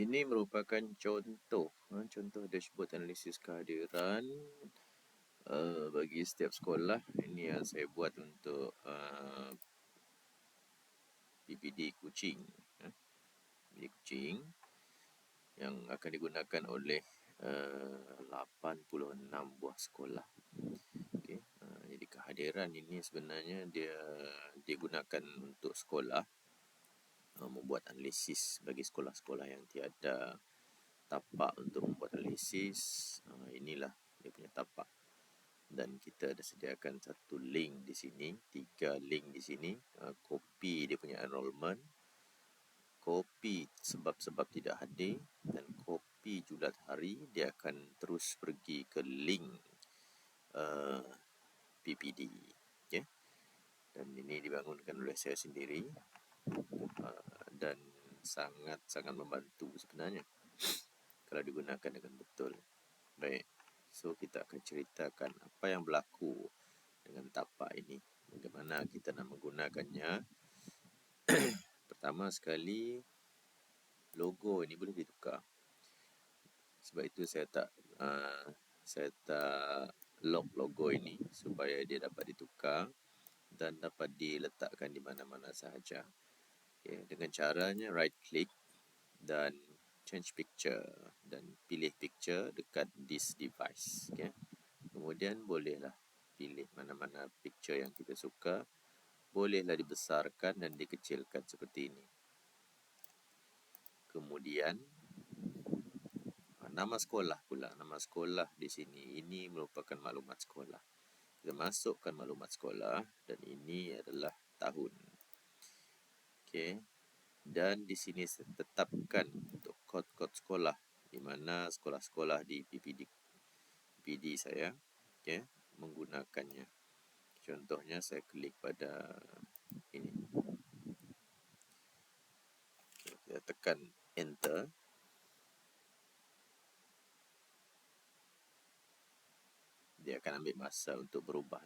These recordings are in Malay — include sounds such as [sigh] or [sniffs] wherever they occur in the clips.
Ini merupakan contoh, ha, contoh dashboard analisis kehadiran uh, bagi setiap sekolah. Ini yang saya buat untuk uh, PPD Kuching. Ha, PPD Kuching yang akan digunakan oleh uh, 86 buah sekolah. Uh, jadi kehadiran ini sebenarnya dia digunakan untuk sekolah Uh, membuat analisis bagi sekolah-sekolah yang tiada tapak untuk membuat analisis. Uh, inilah dia punya tapak. Dan kita ada sediakan satu link di sini tiga link di sini. Uh, kopi dia punya enrollment kopi sebab-sebab tidak hadir dan kopi julat hari dia akan terus pergi ke link uh, PPD okay? dan ini dibangunkan oleh saya sendiri. uh, dan sangat-sangat membantu sebenarnya [sniffs] kalau digunakan dengan betul. Baik, so kita akan ceritakan apa yang berlaku dengan tapak ini. Bagaimana kita nak menggunakannya. [clears throat] Pertama sekali, logo ini boleh ditukar. Sebab itu saya tak uh, saya tak lock logo ini supaya dia dapat ditukar dan dapat diletakkan di mana-mana sahaja. Okay, dengan caranya right click dan change picture dan pilih picture dekat this device. Okay. Kemudian bolehlah pilih mana-mana picture yang kita suka. Bolehlah dibesarkan dan dikecilkan seperti ini. Kemudian nama sekolah pula. Nama sekolah di sini ini merupakan maklumat sekolah. Kita masukkan maklumat sekolah dan ini adalah tahun. Okey. Dan di sini saya tetapkan untuk kod-kod sekolah di mana sekolah-sekolah di PPD PPD saya okey menggunakannya. Contohnya saya klik pada ini. Okay, kita tekan enter. Dia akan ambil masa untuk berubah.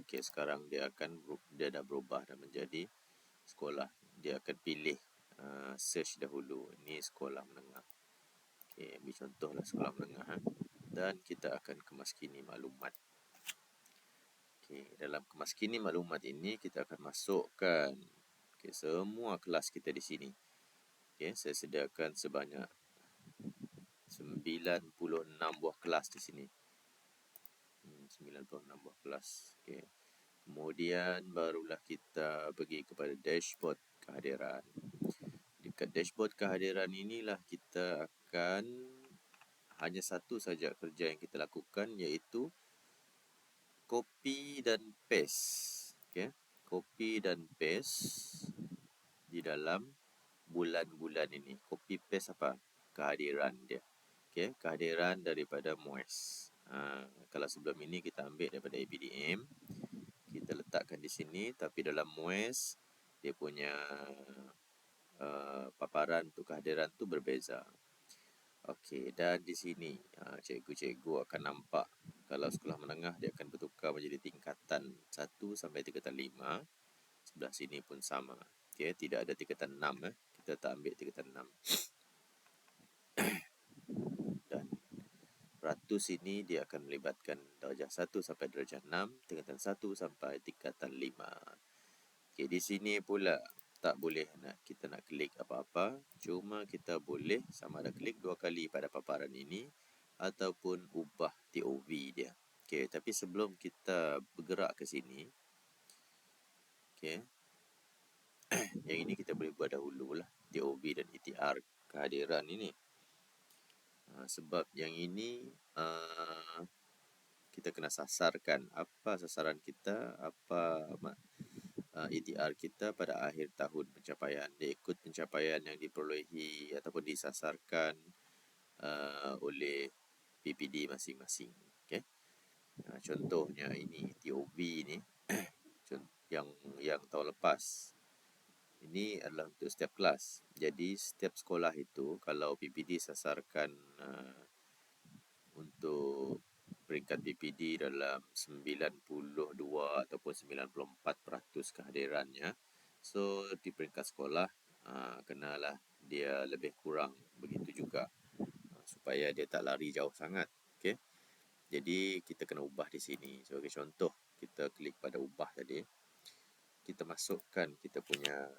Okey, sekarang dia akan dia dah berubah dan menjadi sekolah. Dia akan pilih uh, search dahulu. Ini sekolah menengah. Okey, ambil contohlah sekolah menengah ha? dan kita akan kemaskini maklumat. Okey, dalam kemaskini maklumat ini kita akan masukkan okay, semua kelas kita di sini. Okey, saya sediakan sebanyak 96 buah kelas di sini. 96 buah kelas. Okey. Kemudian barulah kita pergi kepada dashboard kehadiran. Dekat dashboard kehadiran inilah kita akan hanya satu saja kerja yang kita lakukan iaitu copy dan paste. Okay. Copy dan paste di dalam bulan-bulan ini. Copy paste apa? Kehadiran dia. Okay. Kehadiran daripada MOES. Ha, kalau sebelum ini kita ambil daripada ABDM kita letakkan di sini tapi dalam MOES dia punya uh, paparan untuk kehadiran tu berbeza. Okey dan di sini uh, cikgu-cikgu akan nampak kalau sekolah menengah dia akan bertukar menjadi tingkatan 1 sampai tingkatan 5. Sebelah sini pun sama. Okey tidak ada tingkatan 6 eh. Kita tak ambil tingkatan 6. Ratus ini dia akan melibatkan darjah 1 sampai darjah 6, tingkatan 1 sampai tingkatan 5. Okey, di sini pula tak boleh nak kita nak klik apa-apa, cuma kita boleh sama ada klik dua kali pada paparan ini ataupun ubah TOV dia. Okey, tapi sebelum kita bergerak ke sini, okey. [clears throat] yang ini kita boleh buat dahululah TOV dan ETR kehadiran ini. Ha, sebab yang ini uh, kita kena sasarkan apa sasaran kita apa uh, ETR kita pada akhir tahun pencapaian dia ikut pencapaian yang diperolehi ataupun disasarkan uh, oleh PPD masing-masing okay? uh, contohnya ini TOB ni [clears throat] yang yang tahun lepas ini adalah untuk setiap kelas. Jadi setiap sekolah itu kalau PPD sasarkan uh, untuk peringkat PPD dalam 92 ataupun 94% kehadirannya. So di peringkat sekolah Ha, kenalah dia lebih kurang begitu juga ha, supaya dia tak lari jauh sangat. Okay. Jadi kita kena ubah di sini. Sebagai contoh, kita klik pada ubah tadi. Kita masukkan kita punya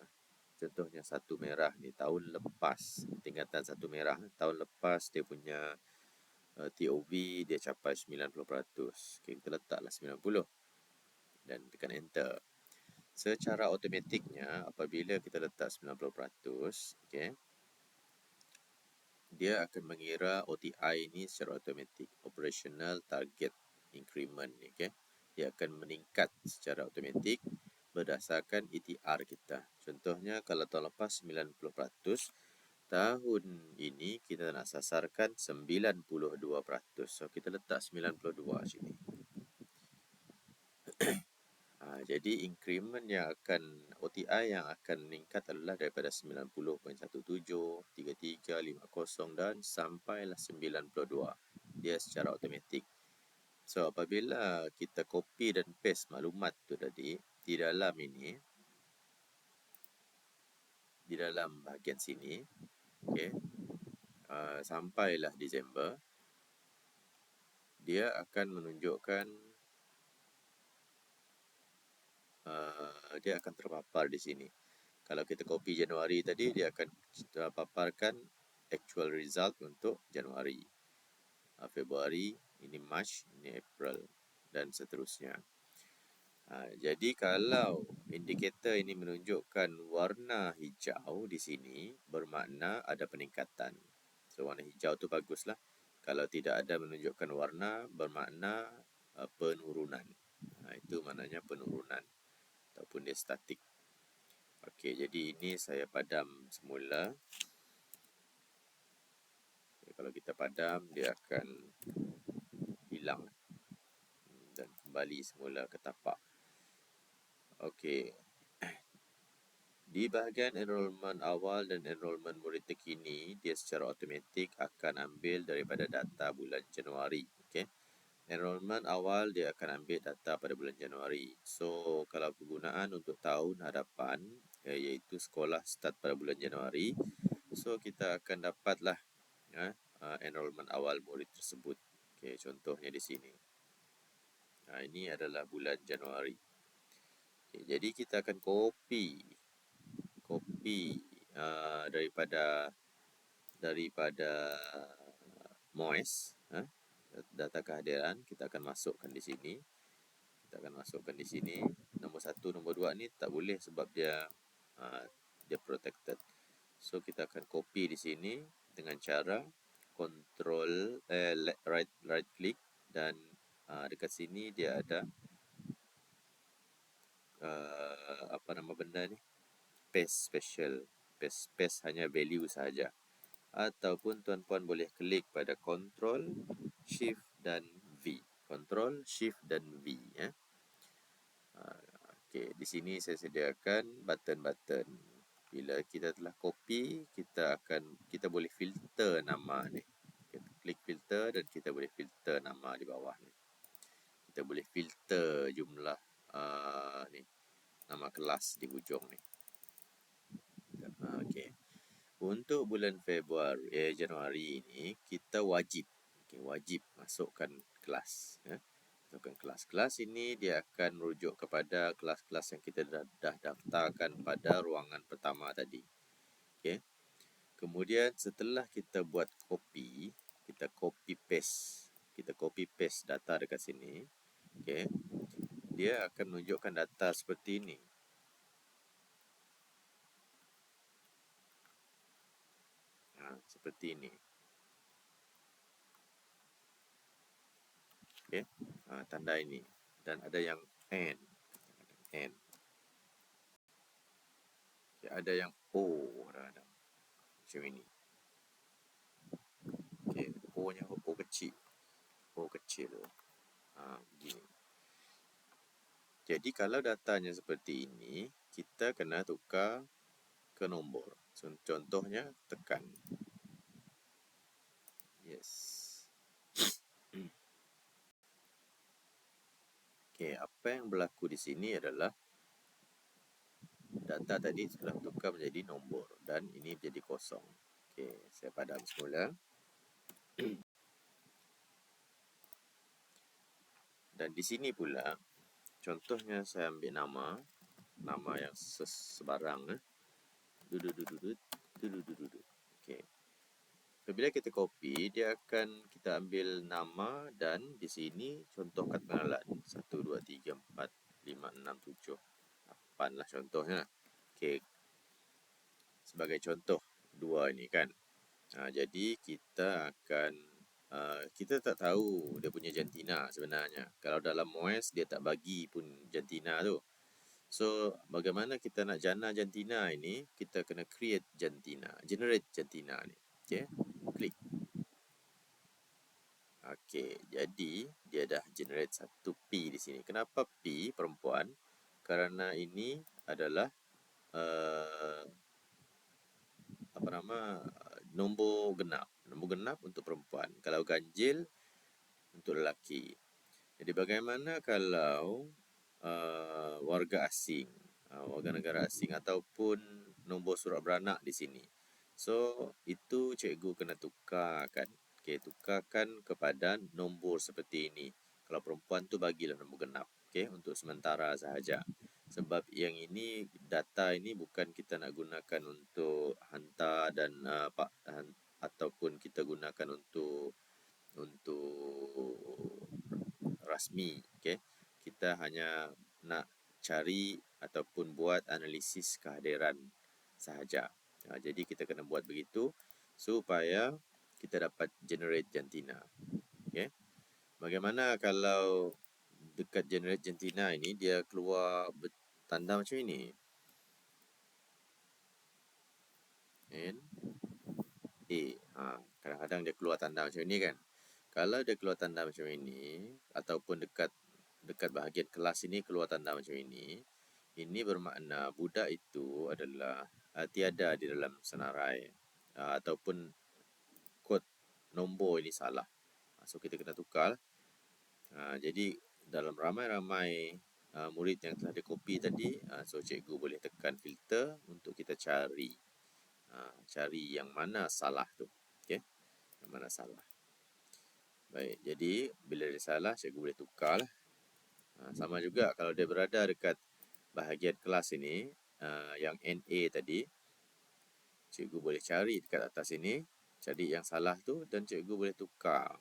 contohnya satu merah ni tahun lepas tingkatan satu merah tahun lepas dia punya uh, TOV dia capai 90%. Okay, kita letaklah 90 dan tekan enter secara automatiknya apabila kita letak 90% okay, dia akan mengira OTI ini secara automatik operational target increment okay. dia akan meningkat secara automatik berdasarkan ETR kita contohnya kalau tahun lepas 90% tahun ini kita nak sasarkan 92% so kita letak 92 sini Ha, [clears throat] jadi increment yang akan OTI yang akan meningkat adalah daripada 90.17, 33, 50 dan sampailah 92. Dia secara automatik. So apabila kita copy dan paste maklumat tu tadi di dalam ini di dalam bahagian sini okey uh, sampailah Disember dia akan menunjukkan uh, dia akan terpapar di sini. Kalau kita copy Januari tadi, dia akan paparkan actual result untuk Januari. Uh, Februari, ini March, ini April dan seterusnya. Uh, jadi kalau indikator ini menunjukkan warna hijau di sini, bermakna ada peningkatan. So warna hijau tu baguslah. Kalau tidak ada menunjukkan warna, bermakna uh, penurunan. Uh, itu maknanya penurunan ataupun dia statik. Okey, jadi ini saya padam semula. Okay, kalau kita padam, dia akan hilang dan kembali semula ke tapak. Okey. Di bahagian enrolment awal dan enrolment murid terkini, dia secara automatik akan ambil daripada data bulan Januari. Okey enrollment awal dia akan ambil data pada bulan Januari. So kalau kegunaan untuk tahun hadapan eh, iaitu sekolah start pada bulan Januari, so kita akan dapatlah uh, enrollment awal murid tersebut. Okay, contohnya di sini. Nah, ini adalah bulan Januari. Okay, jadi kita akan copy copy uh, daripada daripada Moist. Uh, data kehadiran kita akan masukkan di sini. Kita akan masukkan di sini. Nombor satu nombor dua ni tak boleh sebab dia uh, dia protected. So kita akan copy di sini dengan cara control eh, right right click dan uh, dekat sini dia ada uh, apa nama benda ni? Paste special. Paste paste hanya value saja ataupun tuan-puan boleh klik pada control shift dan V. Control shift dan V ya. Okey. Di sini saya sediakan button-button. Bila kita telah copy kita akan kita boleh filter nama ni. Kita klik filter dan kita boleh filter nama di bawah ni. Kita boleh filter jumlah uh, ni. Nama kelas di hujung ni. Okey. Untuk bulan Februari eh, Januari ini kita wajib. Okay, wajib masukkan kelas ya. masukkan kelas. Kelas ini dia akan rujuk kepada kelas-kelas yang kita dah, dah daftarkan pada ruangan pertama tadi. Okay. kemudian setelah kita buat copy kita copy paste. Kita copy paste data dekat sini. Okay. Dia akan menunjukkan data seperti ini seperti ini. Okey, ha, tanda ini dan ada yang N. N. Okay, ada yang O ada macam ini. Okey, O-nya O kecil. O kecil. Ha, begini. Jadi kalau datanya seperti ini, kita kena tukar ke nombor. Contohnya tekan Yes. Okay, apa yang berlaku di sini adalah data tadi sudah tukar menjadi nombor dan ini menjadi kosong. Okey, saya padam semula. Dan di sini pula contohnya saya ambil nama nama yang sebarang eh. Okey. Apabila kita copy, dia akan kita ambil nama dan di sini contoh kad pengenalan. 1, 2, 3, 4, 5, 6, 7, 8 lah contohnya. Okey. Sebagai contoh dua ini kan. Ha, jadi kita akan uh, kita tak tahu dia punya jantina sebenarnya. Kalau dalam MOS dia tak bagi pun jantina tu. So bagaimana kita nak jana jantina ini? Kita kena create jantina, generate jantina ni. Okey klik. Okey, jadi dia dah generate satu P di sini. Kenapa P perempuan? Karena ini adalah uh, apa nama nombor genap. Nombor genap untuk perempuan. Kalau ganjil untuk lelaki. Jadi bagaimana kalau uh, warga asing, uh, warga negara asing ataupun nombor surat beranak di sini? So, itu cikgu kena tukarkan. Okey, tukarkan kepada nombor seperti ini. Kalau perempuan tu bagilah nombor genap. Okey, untuk sementara sahaja. Sebab yang ini data ini bukan kita nak gunakan untuk hantar dan uh, pak ataupun kita gunakan untuk untuk rasmi, okey. Kita hanya nak cari ataupun buat analisis kehadiran sahaja. Ha, jadi kita kena buat begitu supaya kita dapat generate jantina. Okay. Bagaimana kalau dekat generate jantina ini dia keluar tanda macam ini? N A. Ha, kadang-kadang dia keluar tanda macam ini kan. Kalau dia keluar tanda macam ini ataupun dekat dekat bahagian kelas ini keluar tanda macam ini, ini bermakna budak itu adalah uh, tiada di dalam senarai uh, ataupun kod nombor ini salah. Uh, so kita kena tukar. Uh, jadi dalam ramai-ramai uh, murid yang telah dikopi tadi, uh, so cikgu boleh tekan filter untuk kita cari uh, cari yang mana salah tu. Okay? Yang mana salah. Baik, jadi bila dia salah, cikgu boleh tukar lah. Uh, sama juga kalau dia berada dekat bahagian kelas ini, uh, yang NA tadi cikgu boleh cari dekat atas ini cari yang salah tu dan cikgu boleh tukar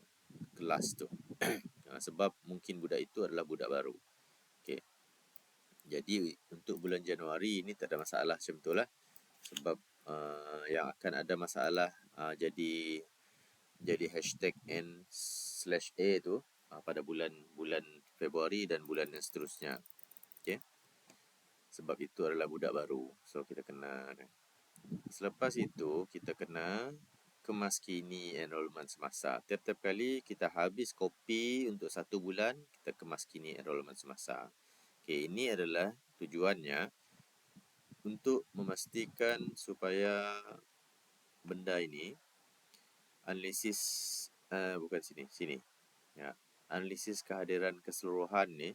kelas tu uh, [clears throat] sebab mungkin budak itu adalah budak baru okey jadi untuk bulan Januari ini tak ada masalah macam itulah sebab uh, yang akan ada masalah uh, jadi jadi hashtag n slash a tu uh, pada bulan bulan Februari dan bulan yang seterusnya okey sebab itu adalah budak baru. So kita kena selepas itu kita kena kemaskini enrollment semasa. Tiap-tiap kali kita habis kopi untuk satu bulan, kita kemaskini enrollment semasa. Okay, ini adalah tujuannya untuk memastikan supaya benda ini analisis uh, bukan sini, sini. Ya, analisis kehadiran keseluruhan ni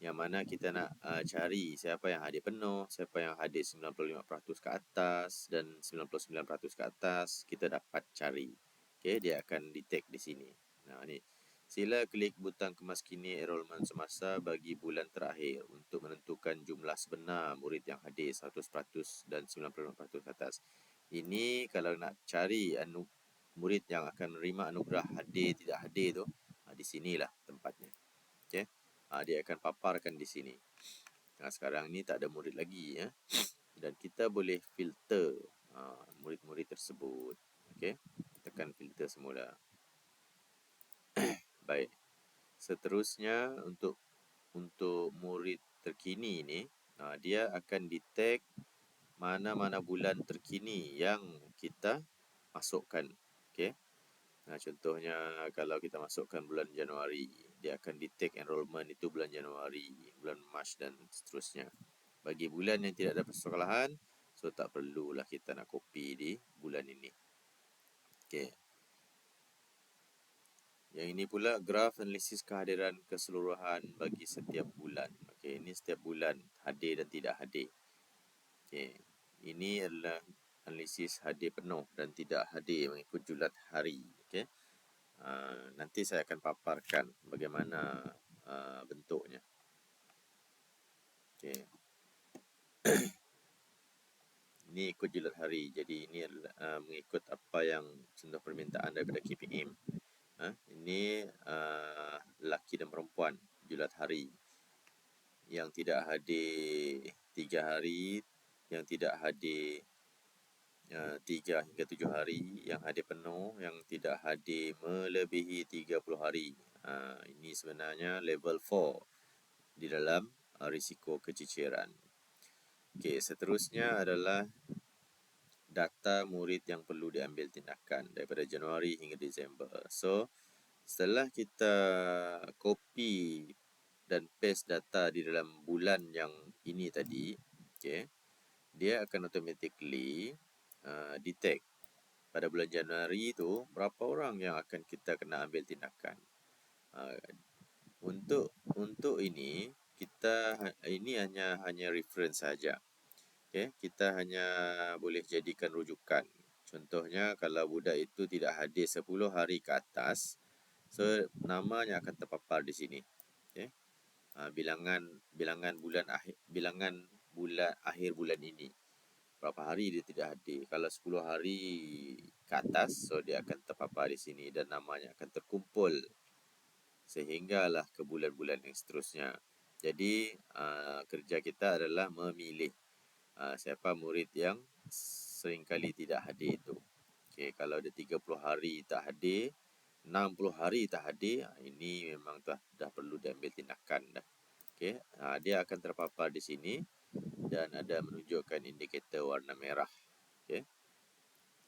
yang mana kita nak uh, cari siapa yang hadir penuh, siapa yang hadir 95% ke atas dan 99% ke atas, kita dapat cari. Okey, dia akan detect di sini. Nah, ni. Sila klik butang kemaskini enrollment semasa bagi bulan terakhir untuk menentukan jumlah sebenar murid yang hadir 100% dan 95% ke atas. Ini kalau nak cari anu murid yang akan menerima anugerah hadir tidak hadir tu, ah, di sinilah tempatnya. Okey ha, dia akan paparkan di sini. Ha, sekarang ni tak ada murid lagi ya. Dan kita boleh filter ha, murid-murid tersebut. Okey. Tekan filter semula. Baik. Seterusnya untuk untuk murid terkini ni, ha, dia akan detect mana-mana bulan terkini yang kita masukkan. Okey. Nah, contohnya kalau kita masukkan bulan Januari, dia akan detect enrollment itu bulan Januari, bulan Mac dan seterusnya. Bagi bulan yang tidak ada persekolahan, so tak perlulah kita nak copy di bulan ini. Okey. Yang ini pula graf analisis kehadiran keseluruhan bagi setiap bulan. Okey, ini setiap bulan hadir dan tidak hadir. Okay. Ini adalah analisis hadir penuh dan tidak hadir mengikut julat hari. Okay. Uh, nanti saya akan paparkan bagaimana uh, bentuknya. Okay. [coughs] ini ikut julat hari. Jadi ini adalah uh, mengikut apa yang contoh permintaan daripada KPM. Uh, ini uh, lelaki dan perempuan julat hari. Yang tidak hadir tiga hari yang tidak hadir uh, tiga hingga tujuh hari yang hadir penuh yang tidak hadir melebihi tiga puluh hari. Uh, ini sebenarnya level 4 di dalam uh, risiko keciciran. Okay, seterusnya adalah data murid yang perlu diambil tindakan daripada Januari hingga Disember so setelah kita copy dan paste data di dalam bulan yang ini tadi okay, dia akan automatically uh, detect pada bulan Januari itu berapa orang yang akan kita kena ambil tindakan. Uh, untuk untuk ini kita ha, ini hanya hanya reference saja. Okay, kita hanya boleh jadikan rujukan. Contohnya kalau budak itu tidak hadir 10 hari ke atas, so namanya akan terpapar di sini. Okay. Uh, bilangan bilangan bulan akhir bilangan bulan akhir bulan ini. Berapa hari dia tidak hadir. Kalau 10 hari ke atas, so dia akan terpapar di sini dan namanya akan terkumpul sehinggalah ke bulan-bulan yang seterusnya. Jadi uh, kerja kita adalah memilih uh, siapa murid yang sering kali tidak hadir itu. Okay, kalau ada 30 hari tak hadir, 60 hari tak hadir, ini memang dah, dah perlu diambil tindakan dah. Okay, uh, dia akan terpapar di sini dan ada menunjukkan indikator warna merah. Okay.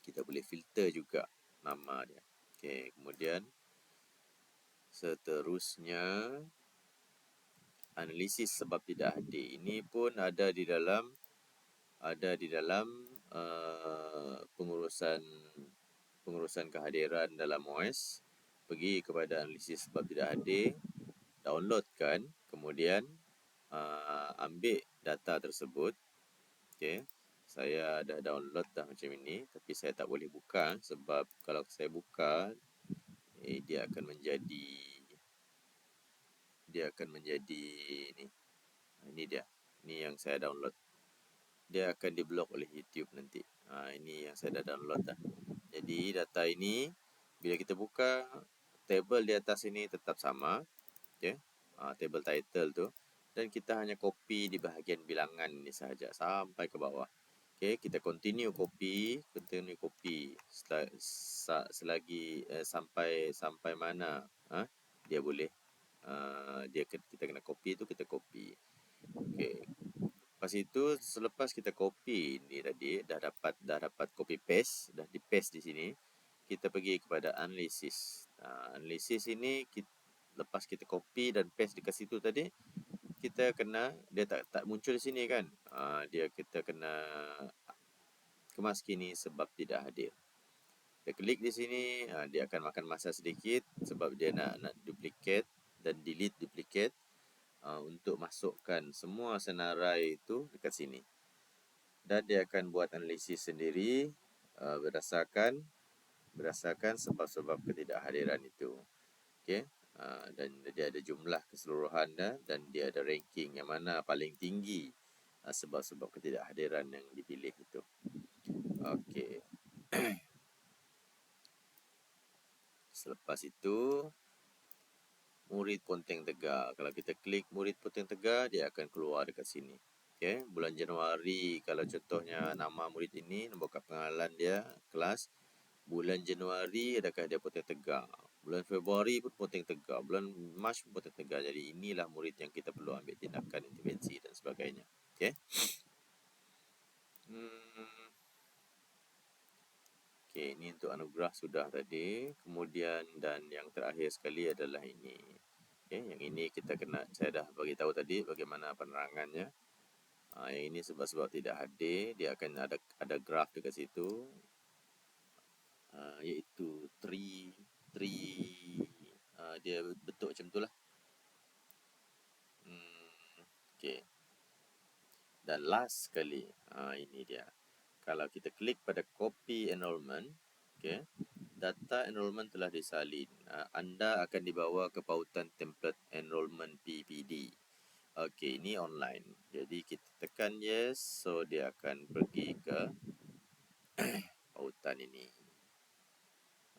Kita boleh filter juga nama dia. Okay. Kemudian seterusnya analisis sebab tidak hadir. Ini pun ada di dalam ada di dalam uh, pengurusan pengurusan kehadiran dalam OS. Pergi kepada analisis sebab tidak hadir, downloadkan, kemudian uh, ambil data tersebut. Okay. Saya dah download dah macam ini. Tapi saya tak boleh buka. Sebab kalau saya buka. Eh, dia akan menjadi. Dia akan menjadi. Ni. Ini dia. Ini yang saya download. Dia akan diblok oleh YouTube nanti. Ha, ini yang saya dah download dah. Jadi data ini. Bila kita buka. Table di atas ini tetap sama. Okay. Ha, table title tu dan kita hanya copy di bahagian bilangan ini sahaja sampai ke bawah. Okey, kita continue copy, continue copy selagi eh, sampai sampai mana ha? dia boleh uh, dia kita kena copy tu kita copy. Okey. Lepas itu selepas kita copy ni tadi dah dapat dah dapat copy paste, dah di paste di sini, kita pergi kepada analysis. Uh, analysis ini kita, lepas kita copy dan paste dekat situ tadi, kita kena dia tak tak muncul di sini kan. Uh, dia kita kena kemas kini sebab tidak hadir. Kita klik di sini, uh, dia akan makan masa sedikit sebab dia nak nak duplicate dan delete duplicate uh, untuk masukkan semua senarai itu dekat sini. Dan dia akan buat analisis sendiri uh, berdasarkan berdasarkan sebab-sebab ketidakhadiran itu. Okey. Ah, dan dia ada jumlah keseluruhan dah dan dia ada ranking yang mana paling tinggi uh, sebab-sebab ketidakhadiran yang dipilih itu. Okey. [clears throat] Selepas itu murid Ponteng Tegar. Kalau kita klik murid Ponteng Tegar, dia akan keluar dekat sini. Okey, bulan Januari kalau contohnya nama murid ini, nombor kad pengenalan dia, kelas bulan Januari adakah dia Ponteng Tegar. Bulan Februari pun poteng tegak. Bulan Mac pun poteng tegak. Jadi inilah murid yang kita perlu ambil tindakan intervensi dan sebagainya. Okay. Hmm. Okay, ini untuk anugerah sudah tadi. Kemudian dan yang terakhir sekali adalah ini. Okay, yang ini kita kena, saya dah bagi tahu tadi bagaimana penerangannya. Ha, yang ini sebab-sebab tidak hadir, dia akan ada ada graf dekat situ. Uh, iaitu 3 tree uh, dia bentuk macam tu lah hmm, okay. Dan last sekali, ha, ini dia. Kalau kita klik pada copy enrollment, okay, data enrollment telah disalin. Ha, anda akan dibawa ke pautan template enrollment PPD. Okey, ini online. Jadi kita tekan yes, so dia akan pergi ke [clears throat] pautan ini.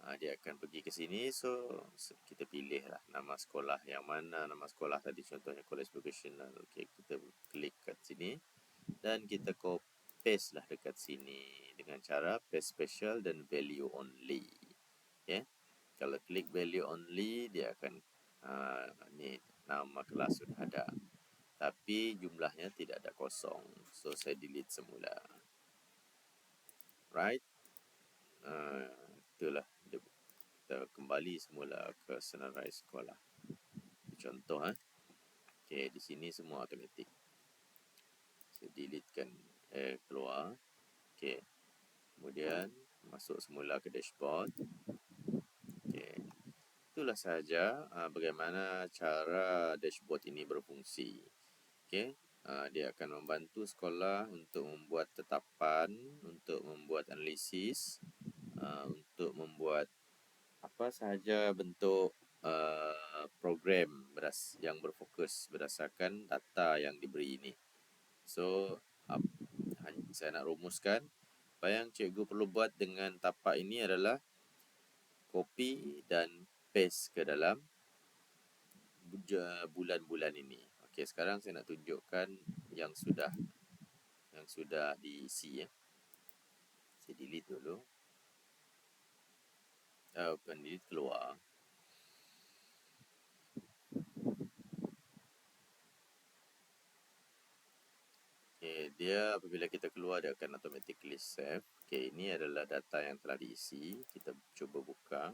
Ha, dia akan pergi ke sini, so kita pilih lah nama sekolah yang mana nama sekolah tadi contohnya College Vocational. Okey, kita klik kat sini dan kita copy paste lah dekat sini dengan cara paste special dan value only. Okay. Kalau klik value only, dia akan uh, ni nama kelas sudah ada. Tapi jumlahnya tidak ada kosong. So saya delete semula. Right. Uh, itulah kita kembali semula ke sunrise sekolah. Contoh eh. Okay, di sini semua automatik. Saya deletekan eh keluar. Okey. Kemudian masuk semula ke dashboard. Okey. Itulah sahaja uh, bagaimana cara dashboard ini berfungsi. Okey. Uh, dia akan membantu sekolah untuk membuat tetapan, untuk membuat analisis, uh, untuk membuat apa sahaja bentuk uh, program beras yang berfokus berdasarkan data yang diberi ini. So, saya nak rumuskan apa yang cikgu perlu buat dengan tapak ini adalah copy dan paste ke dalam bulan-bulan ini. Okey, sekarang saya nak tunjukkan yang sudah yang sudah diisi ya. Saya delete dulu. Uh, bukan delete keluar. Okay, dia apabila kita keluar dia akan automatically save. Okay, ini adalah data yang telah diisi. Kita cuba buka.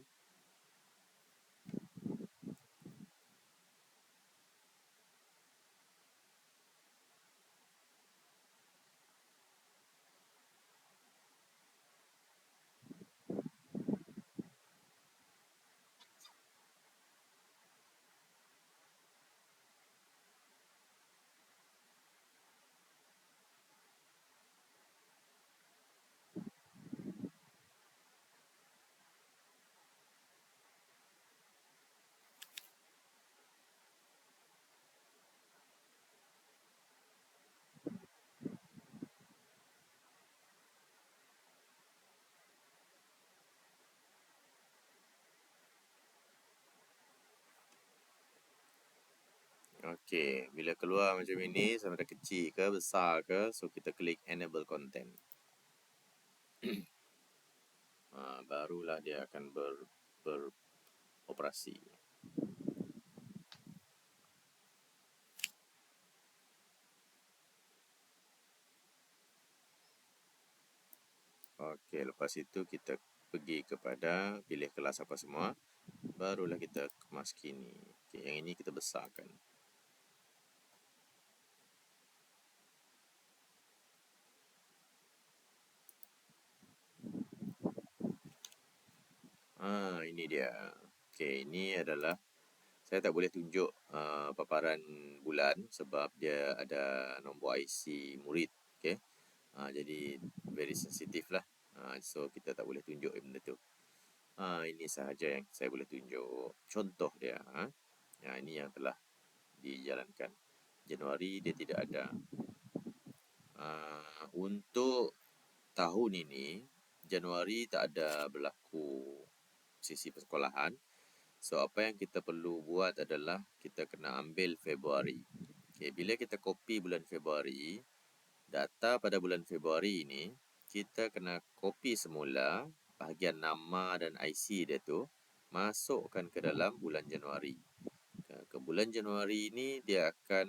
Okey, bila keluar macam ini sama ada kecil ke besar ke, so kita klik enable content. ha, [clears throat] barulah dia akan ber beroperasi. Okey, lepas itu kita pergi kepada pilih kelas apa semua, barulah kita kemas kini. Okey, yang ini kita besarkan. Ha, ini dia. Okey, ini adalah saya tak boleh tunjuk uh, paparan bulan sebab dia ada nombor IC murid. Okey. Ha, jadi very sensitif lah. Ha, so kita tak boleh tunjuk benda tu. Ha, ini sahaja yang saya boleh tunjuk. Contoh dia. Ha. Ya, ini yang telah dijalankan. Januari dia tidak ada. Uh, untuk tahun ini, Januari tak ada berlaku sisi persekolahan. So apa yang kita perlu buat adalah kita kena ambil Februari. Okay, bila kita copy bulan Februari, data pada bulan Februari ini kita kena copy semula bahagian nama dan IC dia tu masukkan ke dalam bulan Januari. Ke, bulan Januari ini dia akan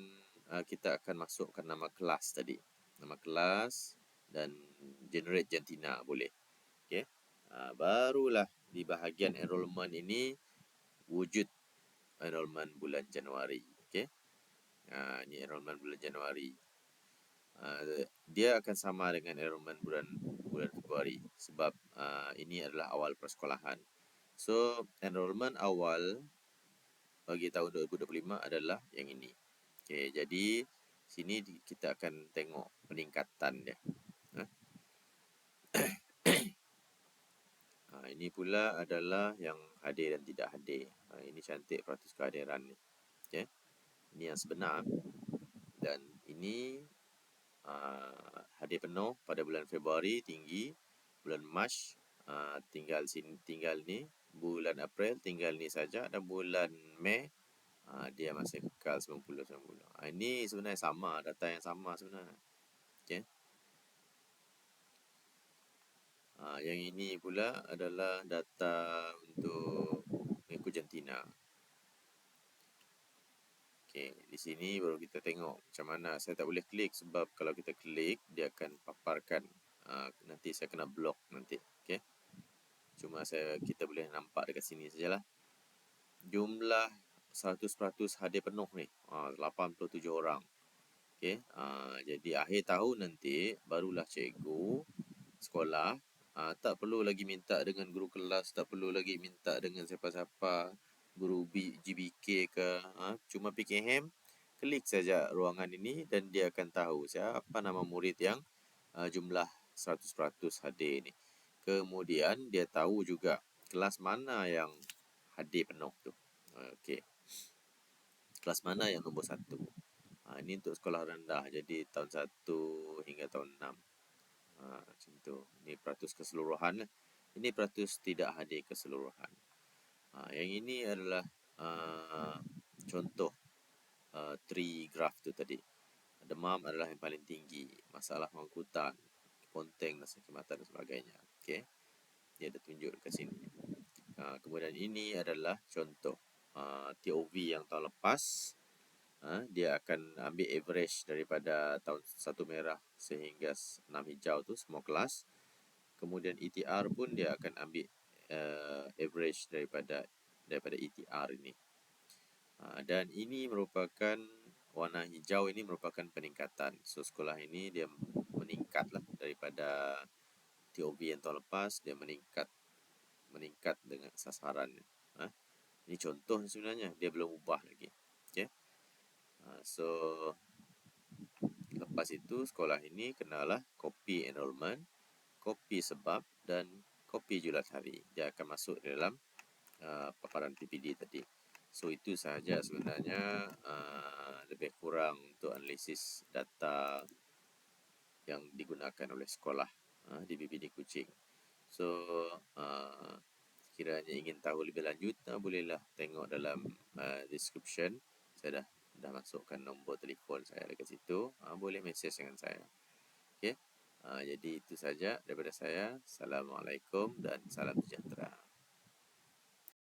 uh, kita akan masukkan nama kelas tadi. Nama kelas dan generate jantina boleh. Okey. Uh, barulah di bahagian enrollment ini wujud enrollment bulan Januari. Okey. Ha, ini enrollment bulan Januari. Ha, dia akan sama dengan enrollment bulan bulan Februari sebab uh, ini adalah awal persekolahan. So, enrollment awal bagi tahun 2025 adalah yang ini. Okey, jadi Sini kita akan tengok peningkatan dia. Ha? ha, ini pula adalah yang hadir dan tidak hadir. Ha, ini cantik peratus kehadiran ni. Okay. Ini yang sebenar. Dan ini uh, hadir penuh pada bulan Februari tinggi, bulan Mac uh, tinggal sini tinggal ni, bulan April tinggal ni saja dan bulan Mei Ha, dia masih kekal 90-90. Ha, ini sebenarnya sama, data yang sama sebenarnya. Okay. Ha, yang ini pula adalah data untuk mengikut jantina. Okay, di sini baru kita tengok macam mana. Saya tak boleh klik sebab kalau kita klik, dia akan paparkan. Ha, nanti saya kena block nanti. Okay. Cuma saya kita boleh nampak dekat sini sajalah. Jumlah 100% hadir penuh ni. Ha, 87 orang. Okay. Ha, jadi akhir tahun nanti barulah cikgu sekolah ha, tak perlu lagi minta dengan guru kelas, tak perlu lagi minta dengan siapa-siapa guru B, GBK ke. Ha, cuma PKM, klik saja ruangan ini dan dia akan tahu siapa nama murid yang uh, jumlah 100% hadir ni. Kemudian dia tahu juga kelas mana yang hadir penuh tu. Okey kelas mana yang nombor satu. Ha, ini untuk sekolah rendah. Jadi tahun satu hingga tahun enam. Ha, macam tu. Ini peratus keseluruhan. Ini peratus tidak hadir keseluruhan. Ha, yang ini adalah uh, contoh uh, three graph tu tadi. Demam adalah yang paling tinggi. Masalah pengangkutan, ponteng dan sekimatan dan sebagainya. Okay. Dia ada tunjuk dekat sini. Uh, kemudian ini adalah contoh uh, TOV yang tahun lepas uh, dia akan ambil average daripada tahun satu merah sehingga enam hijau tu semua kelas kemudian ETR pun dia akan ambil uh, average daripada daripada ETR ini uh, dan ini merupakan warna hijau ini merupakan peningkatan so sekolah ini dia meningkat lah daripada TOV yang tahun lepas dia meningkat meningkat dengan sasaran uh. Ini contoh sebenarnya dia belum ubah lagi. Uh, so lepas itu sekolah ini kenalah kopi enrollment, kopi sebab dan kopi julat hari. Dia akan masuk dalam uh, paparan PPD tadi. So itu sahaja sebenarnya uh, lebih kurang untuk analisis data yang digunakan oleh sekolah uh, di PPD Kuching. So uh, kiranya ingin tahu lebih lanjut uh, bolehlah tengok dalam uh, description saya dah dah masukkan nombor telefon saya dekat situ uh, boleh message dengan saya. Okey? Uh, jadi itu saja daripada saya. Assalamualaikum dan salam sejahtera